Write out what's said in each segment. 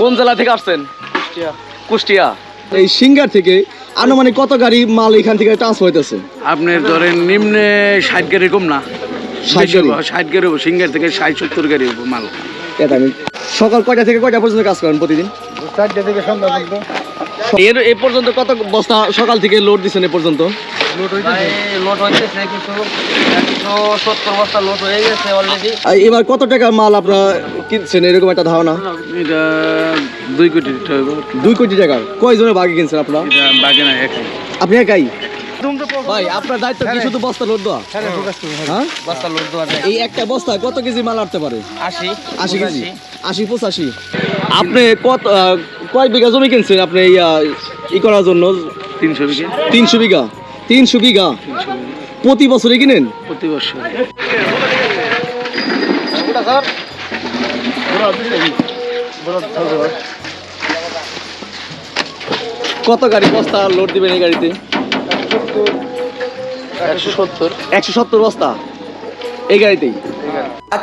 কোন জেলা থেকে আসছেন? কুষ্টিয়া। এই সিঙ্গার থেকে আনুমানিক কত গাড়ি মাল এখান থেকে ট্রান্সফার হইতেছে? আপনার ধরেন নিম্নে ষাট গাড়ি কম না? 60 গাড়ি? ষাট গাড়ি হব সিঙ্গার থেকে ষাট সত্তর গাড়ি হব মাল। সকাল কয়টা থেকে কয়টা পর্যন্ত কাজ করেন প্রতিদিন? চারটে থেকে সন্ধ্যা পর্যন্ত। এর এ পর্যন্ত কত বস্তা সকাল থেকে লোড দিচ্ছেন এ পর্যন্ত? হয়ে এবার কত টাকার মাল আপনারা কিনছেন? এরকম একটা ধারণা? দুই কোটি দুই কোটি টাকার। কয়জনের বাকি কিনছেন আপনারা? এটা না একই। আপনি একাই? ভাই আপনার দায়িত্ব কি? শুধু বস্তা লোড দেওয়া? হ্যাঁ বস্তা লোড দেওয়া এই একটা বস্তা কত কেজি মাল আনতে পারে? আশি আশি কেজি? আশি পঁচাশি? আপনি কত কয় বিঘা জমি কিনছেন আপনি ই করার জন্য? তিনশো বিঘে। তিনশো বিঘা? তিনশো বিঘা প্রতি বছরে কিনেন প্রতি বছর। কত গাড়ি বস্তা লোড দিবেন এই গাড়িতে? একশো সত্তর। একশো সত্তর বস্তা এই গাড়িতেই?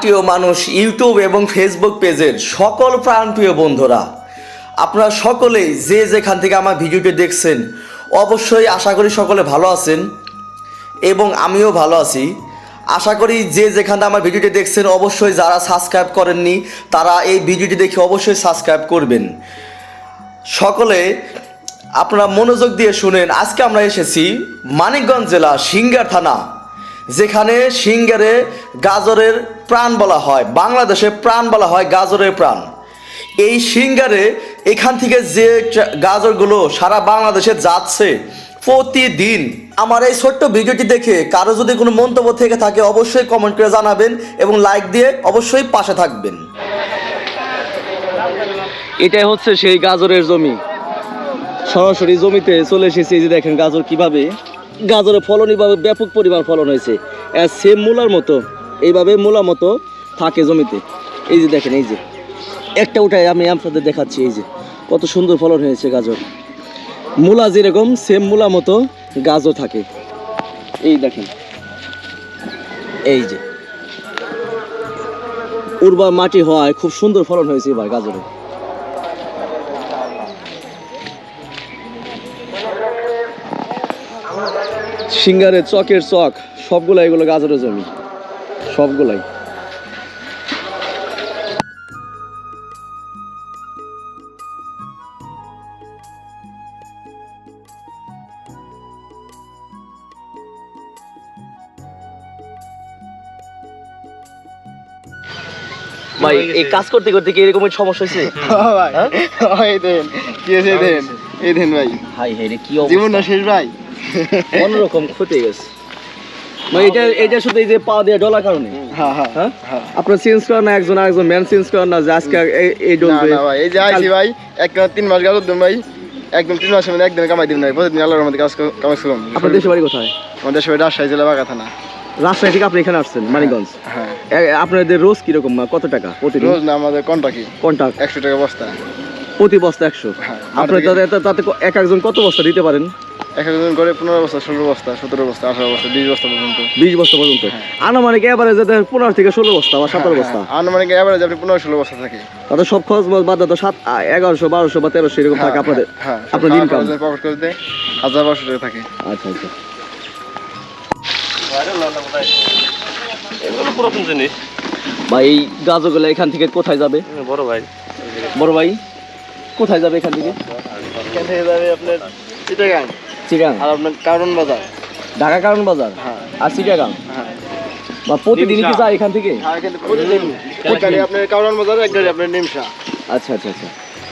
প্রিয় মানুষ ইউটিউব এবং ফেসবুক পেজের সকল প্রাণপ্রিয় বন্ধুরা আপনারা সকলেই যে যেখান থেকে আমার ভিডিওটি দেখছেন অবশ্যই আশা করি সকলে ভালো আছেন এবং আমিও ভালো আছি। আশা করি যে যেখান আমার ভিডিওটি দেখছেন, অবশ্যই যারা সাবস্ক্রাইব করেননি, তারা এই ভিডিওটি দেখে অবশ্যই সাবস্ক্রাইব করবেন। সকলে আপনারা মনোযোগ দিয়ে শুনেন, আজকে আমরা এসেছি মানিকগঞ্জ জেলা সিঙ্গার থানা, যেখানে সিঙ্গারে গাজরের প্রাণ বলা হয়, বাংলাদেশে প্রাণ বলা হয় গাজরের প্রাণ। এই সিঙ্গারে এখান থেকে যে গাজরগুলো সারা বাংলাদেশে যাচ্ছে প্রতিদিন। আমার এই ছোট্ট ভিডিওটি দেখে কারও যদি কোনো মন্তব্য থেকে থাকে অবশ্যই কমেন্ট করে জানাবেন এবং লাইক দিয়ে অবশ্যই পাশে থাকবেন। এটাই হচ্ছে সেই গাজরের জমি। সরাসরি জমিতে চলে এসেছে যে দেখেন গাজর কীভাবে। গাজরের ফলন এইভাবে ব্যাপক পরিমাণ ফলন হয়েছে। সেম মূলার মতো, এইভাবে মূলার মতো থাকে জমিতে। এই যে দেখেন, এই যে। একটা উঠাই আমি আপনাদের দেখাচ্ছি, এই যে। কত সুন্দর ফলন হয়েছে গাজর। মূলা যেরকম সেম মূলা মতো গাজর থাকে। এই দেখেন। এই যে। উর্বর মাটি হওয়ায় খুব সুন্দর ফলন হয়েছে এবার গাজরে। সিঙ্গারে চকের চক, সবগুলাই এগুলো গাজরের জমি। সবগুলাই। ভাই এই কাজ করতে করতে কি এরকম সমস্যা হয়েছে? ভাই এই দেন কি আছে দেন এই দেন ভাই। হাই হাই রে কি জীবন না শেষ ভাই। অন্যরকম ক্ষতি গেছে। ভাই এটা এটা শুধু এই যে পা দিয়ে ডলার কারণে? হ্যাঁ হ্যাঁ হ্যাঁ? হ্যাঁ। আপনার চেঞ্জ করেন না একজন আরেকজন ম্যান চেঞ্জ করেন না যে আজকে এই- এই না না ভাই এই যে আইছি ভাই এক তিন মাস গেল দিন ভাই একদম তিন মাসের মধ্যে একদিন কামাই দিন ভাই প্রতিদিন আল্লাহর মধ্যে কাজ কামাই করলাম আপনার দেশের বাড়ি কোথায়? আমাদের সবাই রাজশাহী জেলা বাগা থানা। রাজশাহী থেকে আপনি এখানে আসছেন মানিকগঞ্জ। হ্যাঁ আপনাদের রোজ কীরকম কত টাকা প্রতিদিন? রোজ না আমাদের কন্টাকি কন্টাক্ট একশো টাকা বস্তা। প্রতি বস্তা একশো? হ্যাঁ, আপনার তাতে এক একজন কত বস্তা দিতে পারেন? এক একজন করে পনেরো বস্তা ষোলো বস্তা সতেরো বস্তা আঠারো বস্তা বিশ বস্তা পর্যন্ত। বিশ বস্তা পর্যন্ত। আনুমানিক এবারে যাতে পনেরো থেকে ষোলো বস্তা বা সতেরো বস্তা। হ্যাঁ, আনুমানিক অ্যাভারেজ আপনি পনেরো ষোলো বস্তা থাকে। তাতে সব খরচ বাদ তো সাত এগারোশো বারোশো বা তেরোশো এরকম থাকে আপনাদের হ্যাঁ। আপনার ইনকাম পকেট করতে হাজার বারোশো টাকা থাকে। আচ্ছা আচ্ছা। এগুলো পুরাতন জিনিস। ভাই এই গাছগুলো এখান থেকে কোথায় যাবে? বড় ভাই। বড় ভাই কোথায় যাবে এখান থেকে? এখান থেকে যাবে আপনার চিটাগাং। চিটাগাং? আর আপনার কারণ বাজার। ঢাকা কারণ বাজার? হ্যাঁ। আর চিটাগাং? হ্যাঁ। বা প্রতিদিনই কি যায় এখান থেকে? এখান থেকে প্রতিদিন। আপনার কারণ বাজার এক গাড়ি আপনার নিমসা আচ্ছা আচ্ছা আচ্ছা।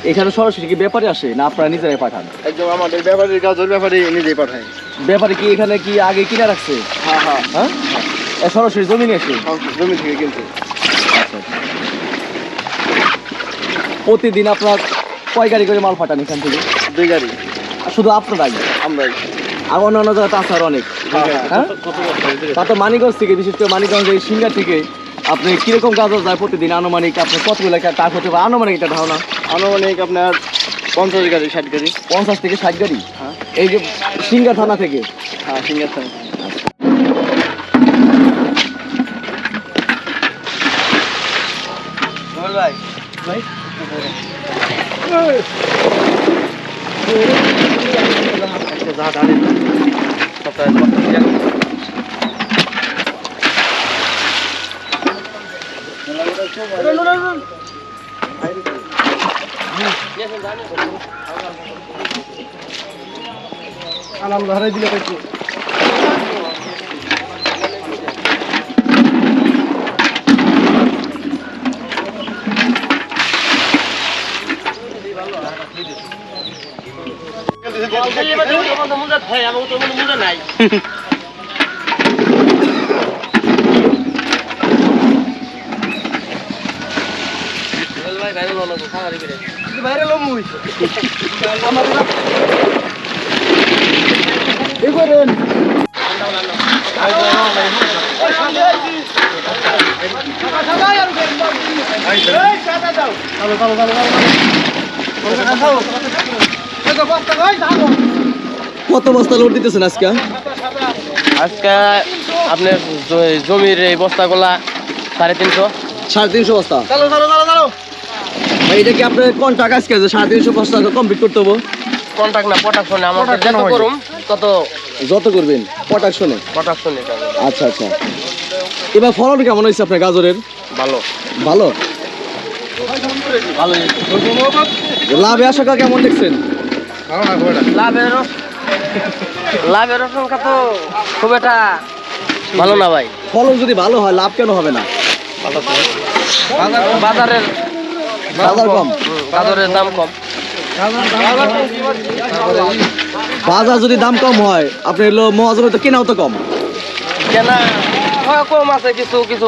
এখানে সরাসরি কি ব্যাপারে আসে না আপনারা নিজেরাই পাঠান? একদম আমাদের ব্যাপারীর গাজর ব্যাপারে নিজেই পাঠায়। ব্যাপারে কি এখানে কি আগে কিনে রাখছে? হ্যাঁ হ্যাঁ। হ্যাঁ? সরাসরি জমিনে এসে? সব জমি থেকে কিনতে আচ্ছা আচ্ছা। প্রতিদিন আপনার কয় গাড়ি করে মাল পাঠান এখান থেকে? দুই গাড়ি। শুধু আপনারাই আমরাই। আর অন্যান্য জায়গায় তো আছে আরও অনেক। হ্যাঁ তা তো মানিকগঞ্জ থেকে বিশেষ করে মানিকগঞ্জ এই সিঙ্গার থেকে আপনি কীরকম গাজর যায় প্রতিদিন আনুমানিক আপনি কতগুলো টাকা হতে পারে আনুমানিক একটা ধারণা। আনুমানিক আপনার পঞ্চাশ গাড়ি ষাট গাড়ি। পঞ্চাশ থেকে ষাট গাড়ি? হ্যাঁ। এই যে সিঙ্গা থানা থেকে? হ্যাঁ সিঙ্গা থানা। ভাই। ভাই। আলাম ধরাই দিলে পাইছি নাই ভাই ভাই ভালো ভালো খাওয়া দিবি কত বস্তা লোড দিতেছেন আজকে? আজকে আপনার জমির এই বস্তাগুলা সাড়ে তিনশো। সাড়ে তিনশো বস্তা। এটা কি আপনার কোন টাকা আজকে আছে সাড়ে তিনশো বস্তা কমপ্লিট করতে হব? কন্ট্রাক্ট না প্রোডাকশনে আমাদের যত করুম তত যত করবেন প্রোডাকশনে প্রোডাকশনে আচ্ছা আচ্ছা। এবার ফলন কেমন হয়েছে আপনার গাজরের? ভালো। ভালো? ভালো লাভে আশঙ্কা কেমন দেখছেন? লাভের লাভের সংখ্যা তো খুব একটা ভালো না ভাই। ফলন যদি ভালো হয় লাভ কেন হবে না? বাজারের বাজার কম। বাজারের দাম কম। বাজার যদি দাম কম হয় আপনি মহাজনে তো কেনাও তো কম। কেনা হয় কম আছে কিছু কিছু।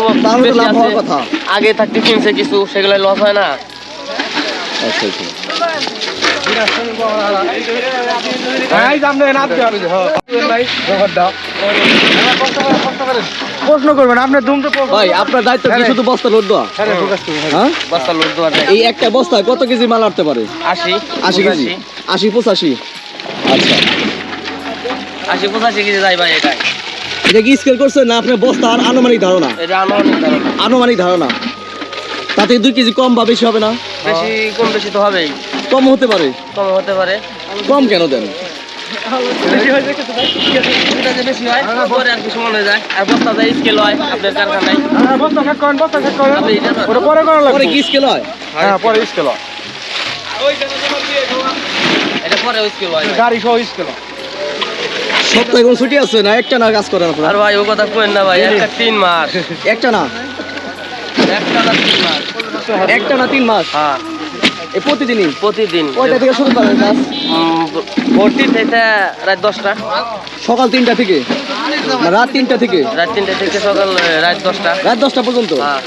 আগে থাকতে কিনছে কিছু সেগুলো লস হয় না। আচ্ছা আচ্ছা। প্রশ্ন করবেন আপনি দুম তো ভাই আপনার দায়িত্ব কি শুধু বস্তা লোড দেওয়া? হ্যাঁ বস্তা লোড দেওয়া। এই একটা বস্তায় কত কেজি মাল পারে? আশি আশি কেজি? আশি পঁচাশি? আচ্ছা। আশি পঁচাশি কেজি যায় ভাই এটাই। এটা কি স্কেল করছেন না আপনার বস্তা আর আনুমানিক ধারণা? এটা আনুমানিক ধারণা। আনুমানিক ধারণা। তাতে দুই কেজি কম বা বেশি হবে না? বেশি কম বেশি তো হবেই। কম হতে পারে? কম হতে পারে। কম কেন দেন? হয় পরে আর কিছু যায়। আর বস্তা যায় স্কেল হয় আপনার কারখানায়। আপনি এটা তো- পরে কি স্কেল হয়? হ্যাঁ পরে স্কেল এটা পরে স্কেল হয়। ভাই। গাড়ি সহ স্কেল সপ্তাহে কোনো ছুটি আছে না? একটা না কাজ করেন আপনারা? আর ভাই ও কথা কেন না ভাই একটা তিন মাস। একটা না? একটা না তিন মাস। একটা না তিন মাস? হ্যাঁ। প্রতিদিনই? প্রতিদিন। কয়টা থেকে শুরু করেন কাজ ভর্তি থেকে রাত দশটা। সকাল তিনটা থেকে? রাত তিনটা থেকে? রাত তিনটা থেকে সকাল রাত দশটা। রাত দশটা পর্যন্ত? হ্যাঁ।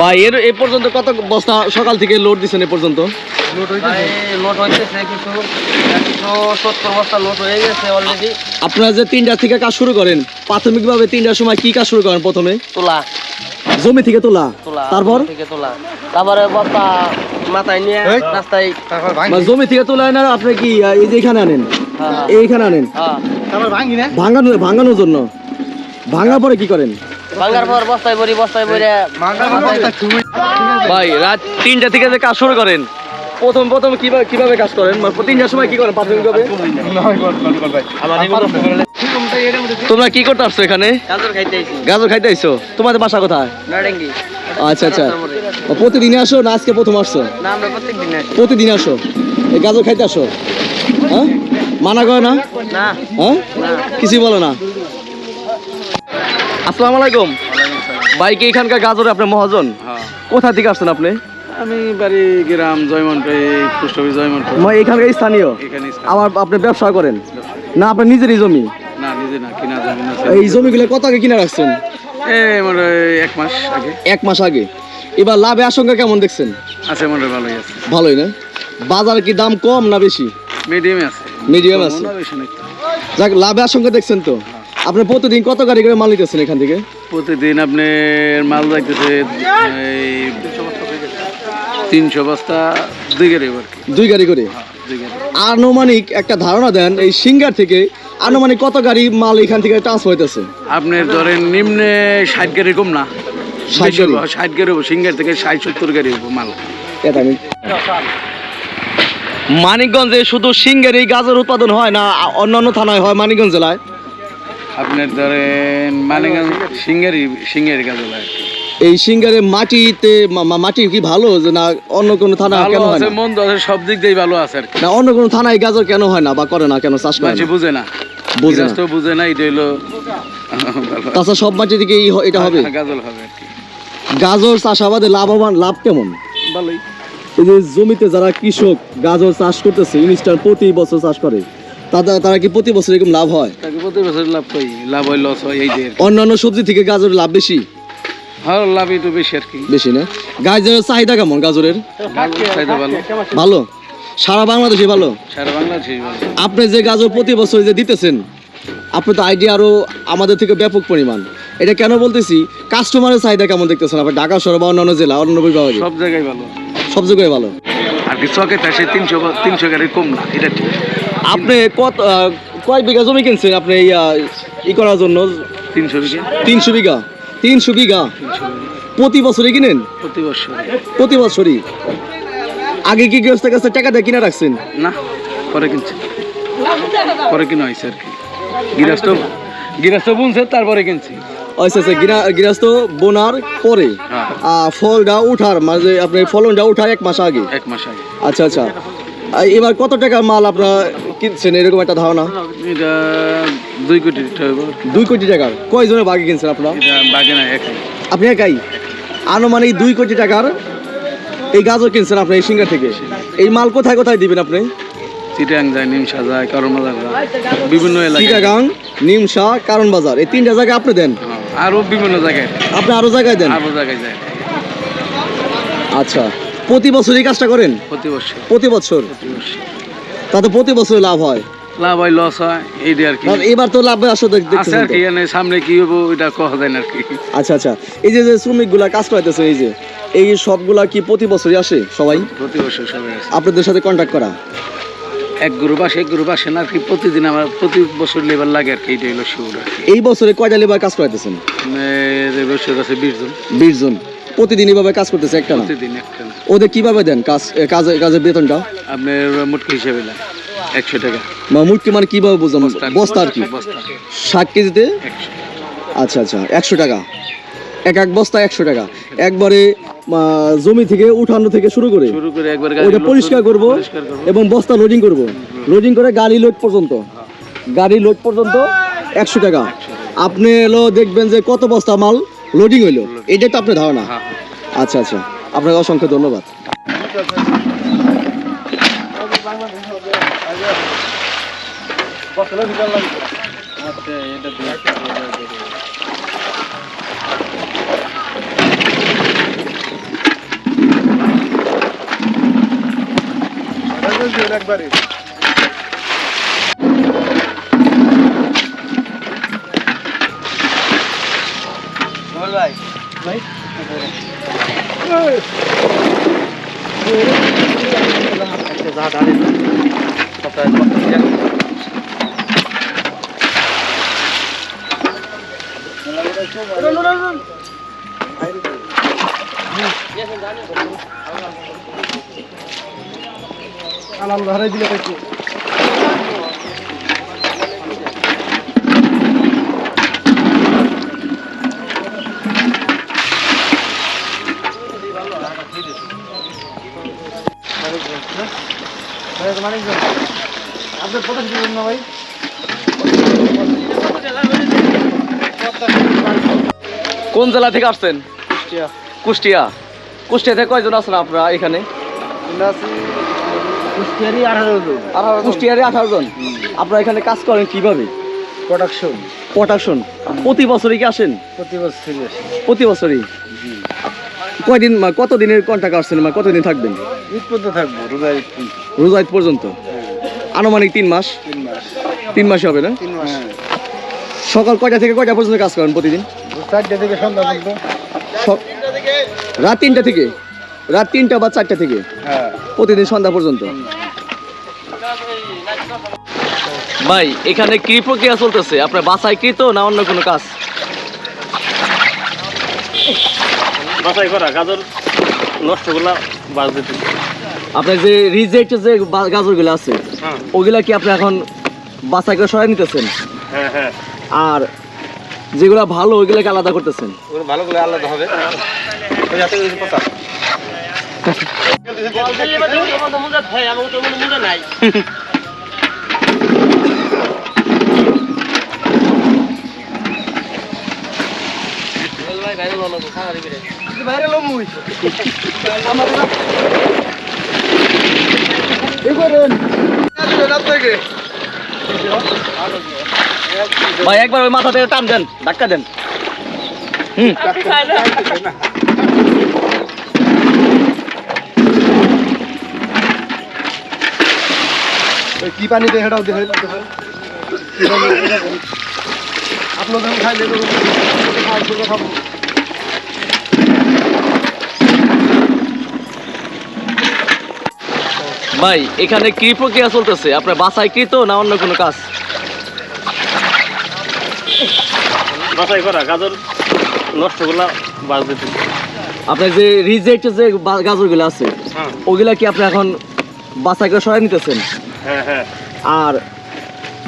ভাই এর এ পর্যন্ত কত বস্তা সকাল থেকে লোড দিচ্ছেন এ পর্যন্ত? ভাই হইতেছে কিছু একশো সত্তর বস্তা নোট হয়ে গেছে অলরেডি আপনারা যে তিনটা থেকে কাজ শুরু করেন প্রাথমিকভাবে তিনটার সময় কি কাজ শুরু করেন প্রথমে? তোলা। জমি থেকে তোলা। তোলা তারপর? থেকে তোলা। তারপরে বস্তা মাথায় নিয়ে রাস্তায় মানে জমি থেকে তোলা না আপনি কি এই যে এখানে আনেন? হ্যাঁ। এইখানে আনেন? হ্যাঁ। তারপর ভাঙি না? ভাঙানো ভাঙানোর জন্য। ভাঙার পরে কি করেন? ভাঙ্গার পর বস্তায় ভরি বস্তায় ভরে ভাই রাত তিনটা থেকে যে কাজ শুরু করেন প্রথম প্রথম কীভাবে কীভাবে কাজ করেন? মানে তিনটার সময় কি করেন? প্রাথমিকভাবে তোমরা কি করতে আসছো এখানে? গাজর খাইতে আইছি। তোমাদের বাসা কোথায়? আচ্ছা আচ্ছা। প্রতিদিনে আসো না আজকে প্রথম আসছো? প্রতিদিন আসো। এই গাজর খাইতে আসো? হ্যাঁ? মানা করে না? না। হ্যাঁ? কিছুই বলো না। আসসালামু আলাইকুম। ভাই কি এখানকার গাজরে আপনার মহাজন? কোথা থেকে আসছেন আপনি? আমি বাড়ি গ্রাম জয়মন্ট এই পোস্ট অফিস মই এখানকার স্থানীয়? এখানে আমার আপনি ব্যবসা করেন? না আপনার নিজেরই জমি? না নিজে না কিনা জমি আছে এই জমিগুলো কত আগে কিনে রাখছেন? এই মনে এক মাস আগে। এক মাস আগে। এবার লাভে আশঙ্কা কেমন দেখছেন? আছে মনে ভালোই আছে। ভালোই না? বাজারে কি দাম কম না বেশি? মিডিয়ামে আছে। মিডিয়াম আছে? মনে হয়। যাক লাভে আশঙ্কা দেখছেন তো? আপনি প্রতিদিন কত গাড়ি করে মাল নিতেছেন এখান থেকে? প্রতিদিন আপনার মাল যাইতেছে তিনশো বস্তা দুই গাড়ি আর কি? দুই গাড়ি করে? আনুমানিক একটা ধারণা দেন এই সিঙ্গার থেকে আনুমানিক কত গাড়ি মাল এখান থেকে ট্রান্সফার হইতেছে? আপনার ধরেন নিম্নে ষাট গাড়ি কম না? ষাট গাড়ি। হব সিঙ্গার থেকে ষাট সত্তর গাড়ি হব মাল। এটা আমি মানিকগঞ্জে শুধু সিঙ্গের এই গাজর উৎপাদন হয় না অন্যান্য থানায় হয় মানিকগঞ্জ জেলায়? আপনার ধরেন মানিকগঞ্জ সিঙ্গারি সিঙ্গারি গাছ এই সিঙ্গারে মাটিতে মাটি কি ভালো যে না অন্য কোনো থানা কেন হয় না? মন্দ আছে সব দিক দিয়ে ভালো আছে না অন্য কোনো থানায় গাজর কেন হয় না বা করে না কেন চাষ করে না? বুঝে না। বুঝে না। বুঝে না এটা হলো তাছাড়া সব মাটি থেকে এটা হবে? গাজল হবে আর কি। গাজর চাষাবাদে লাভবান লাভ কেমন? ভালোই। এই যে জমিতে যারা কৃষক গাজর চাষ করতেছে ইনস্টার প্রতি বছর চাষ করে তাদের তারা কি প্রতি বছর এরকম লাভ হয়? প্রতি বছর লাভ পাই লাভ হয় লস হয় এই যে অন্যান্য সবজি থেকে গাজর লাভ বেশি? হ্যাঁ লাভ একটু বেশি আর কি। বেশি না? গাজরের চাহিদা কেমন গাজরের? ভালো। ভালো? সারা বাংলাদেশে ভালো? সারা বাংলাদেশে ভালো। আপনি যে গাজর প্রতি বছর যে দিতেছেন আপনি তো আইডিয়া আরও আমাদের থেকে ব্যাপক পরিমাণ। এটা কেন বলতেছি? কাস্টমারের চাহিদা কেমন দেখতেছেন আপনি? ঢাকা শহর বা অন্যান্য জেলা অন্য বিভাগে? সব জায়গায় ভালো। সব জায়গায় ভালো? আর কি চকে থাকে তিনশো তিনশো গাড়ি কম না এটা ঠিক। আপনি কত কয় বিঘা জমি কিনছেন আপনি ই করার জন্য? তিনশো বিঘে। তিনশো বিঘা? তিনশো বিঘা প্রতি বছরই কিনেন? প্রতি বছর প্রতি বছরই? আগে কি গৃহস্থের কাছে টাকা দিয়ে কিনে রাখছেন? না পরে কিনছে। পরে কিনা হয়েছে আর কি। গৃহস্থ গৃহস্থ বুনছে তারপরে কিনছি। আচ্ছা আচ্ছা গৃহ- গৃহস্থ বোনার পরে? হ্যাঁ। ফলটা উঠার মাঝে আপনি ফলনটা উঠার এক মাস আগে? এক মাস আগে। আচ্ছা আচ্ছা। এবার কত টাকার মাল আপনারা কিনছেন? এরকম একটা ধারণা। এটা দুই কোটি টাকা। দুই কোটি টাকার। কয়জনের বাকি কিনছেন আপনারা? না একাই। আপনি একাই? আনুমানিক দুই কোটি টাকার এই গাজর কিনছেন আপনি এই সিঙ্গার থেকে। এই মাল কোথায় কোথায় দিবেন আপনি? চিটাং যায় নিমসা যায় কারণ বাজার বিভিন্ন চিটাগাং নিমসা কারণ বাজার। এই তিনটা জায়গায় আপনি দেন? আরও বিভিন্ন জায়গায়। আপনি আরও জায়গায় দেন? আরও জায়গায় যায়। আচ্ছা। প্রতি বছর এই কাজটা করেন? প্রতি বছর। প্রতি বছর? তাতে প্রতি বছর লাভ হয়? লাভ হয় লস হয় এইটা আর কি। এবার তো লাভ দেখ- আছে আর কি সামনে কি হব ওইটা কওয়া যায় না আর কি। আচ্ছা আচ্ছা। এই যে যে শ্রমিকগুলা কাজ করাইতেছে এই যে এই সবগুলা কি প্রতি বছরই আসে সবাই? প্রতি বছর সবাই আছে আপনাদের সাথে কন্ট্যাক্ট করা? এক গ্রুপ আসে এক গ্রুপ আসে না কি প্রতিদিন আমার প্রতি বছর লেবার লাগে আর কি এইটা হলো শিউর এই বছরে কয়টা লেবার কাজ করাইতেছেন? এ, বছর আছে বিশ জন। বিশ জন। প্রতিদিন এভাবে কাজ করতেছে একটা না? প্রতিদিন একটা না। ওদের কীভাবে দেন কাজ কাজে কাজের বেতনটা? আপনার মুটকি হিসেবে একশো টাকা। মুটকি মানে কীভাবে বুঝলাম? বস্তা আর কি? বস্তা ষাট কেজিতে? আচ্ছা আচ্ছা একশো টাকা। এক এক বস্তা একশো টাকা। একবারে জমি থেকে উঠানো থেকে শুরু করে শুরু করে একবার ওইটা পরিষ্কার করব এবং বস্তা লোডিং করব। লোডিং করে গাড়ি লোড পর্যন্ত। গাড়ি লোড পর্যন্ত একশো টাকা। আপনি এলো দেখবেন যে কত বস্তা মাল লোডিং হইল। এটাই তো আপনার ধারণা। হ্যাঁ। আচ্ছা আচ্ছা। আপনাকে অসংখ্য ধন্যবাদ। একবারে আলাম ধরে দিলে কোন জেলা থেকে আসছেন? কুষ্টিয়া। কুষ্টিয়া। থেকে কয়জন আছেন আপনারা এখানে? কুষ্টিয়ারে আঠারো জন। আপনারা এখানে কাজ করেন কীভাবে? প্রোডাকশন প্রোডাকশন প্রতি বছরই কি আসেন? প্রতি বছর প্রতি বছরই? কয়দিন মানে কত দিনের কন্ট্রাক্ট আসছেন কতদিন থাকবেন? ঈদ পর্যন্ত থাকব রোজার ঈদ রোজা ঈদ পর্যন্ত? আনুমানিক তিন মাস? তিন মাস। মাসে হবে না? সকাল কয়টা থেকে কয়টা পর্যন্ত কাজ করেন প্রতিদিন? চারটে থেকে সন্ধ্যা রাত তিনটা থেকে? রাত তিনটা বা চারটা থেকে? হ্যাঁ। প্রতিদিন সন্ধ্যা পর্যন্ত? ভাই এখানে কি প্রক্রিয়া চলতেছে? আপনার বাসায় কৃত না অন্য কোনো কাজ? বাছাই করা গাজর নষ্টগুলা বাজ দিতে আপনার যে রিজেক্ট যে গাজরগুলো আছে হ্যাঁ ওগুলা কি আপনি এখন বাসায় করে সরাই নিতেছেন হ্যাঁ হ্যাঁ আর যেগুলা ভালো ওইগুলাকে আলাদা করতেছেন ভালো করে আলাদা হবে ভাই আমার তো কোনো মুজা নাই ভাই একবার ওই মাথা থেকে টান দেন ধাক্কা দেন। হুম। কি পানি দেয় সেটাও দেখেন আপনার যখন খাইলে খাব ভাই এখানে কি প্রক্রিয়া চলতেছে। আপনার বাসায় কৃত না অন্য কোনো কাজ? বাছাই করা গাজর নষ্টগুলা বাজ দিতে আপনার যে রিজেক্ট যে গাজরগুলো আছে হ্যাঁ। ওগুলা কি আপনি এখন বাসায় করে সরাই নিতেছেন? হ্যাঁ হ্যাঁ। আর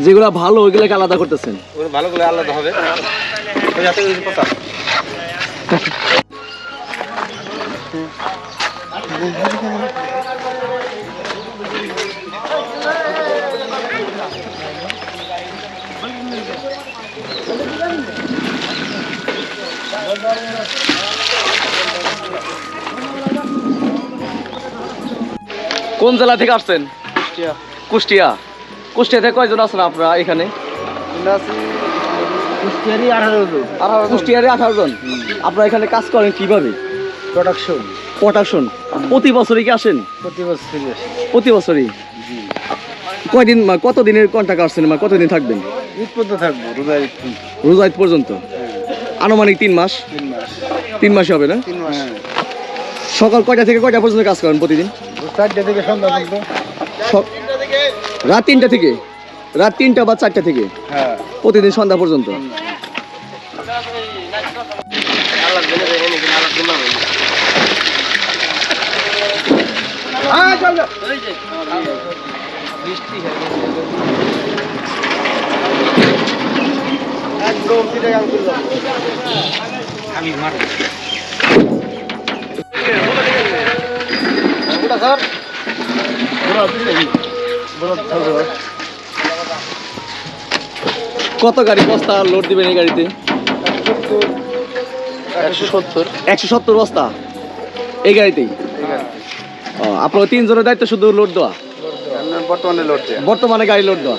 যেগুলা ভালো ওইগুলাকে আলাদা করতেছেন? ভালো করে আলাদা হবে। কোন জেলা থেকে আসছেন? কুষ্টিয়া। কুষ্টিয়া। কুষ্টিয়া থেকে কয়জন আছেন আপনারা এখানে? কুষ্টিয়ারি আঠারো কুষ্টিয়ারে আঠারো জন। আপনারা এখানে কাজ করেন কীভাবে? প্রোডাকশন প্রোডাকশন প্রতি বছরই কি আসেন? প্রতি বছর প্রতি বছরই? কয়দিন মা- কত দিনের কন্ট্রাক্ট আসছেন কতদিন থাকবেন? ঈদ পর্যন্ত থাকব রোজার ঈদ রোজা ঈদ পর্যন্ত? আনুমানিক তিন মাস? তিন মাস। তিন হবে না? তিন মাস। সকাল কয়টা থেকে কয়টা পর্যন্ত কাজ করেন প্রতিদিন? চারটে থেকে সন্ধ্যা পর্যন্ত। রাত তিনটা থেকে? রাত তিনটা বা চারটা থেকে? হ্যাঁ। প্রতিদিন সন্ধ্যা পর্যন্ত? আল্লাহ জেনে যায় এনে আল্লাহ দিন না একদম স্যার কত গাড়ি বস্তা লোড দিবেন এই গাড়িতে? একশো সত্তর। একশো সত্তর বস্তা? এই গাড়িতেই? আপনার তিনজনের দায়িত্ব শুধু লোড দেওয়া? বর্তমানে লোড দেয় বর্তমানে গাড়ি লোড দেওয়া?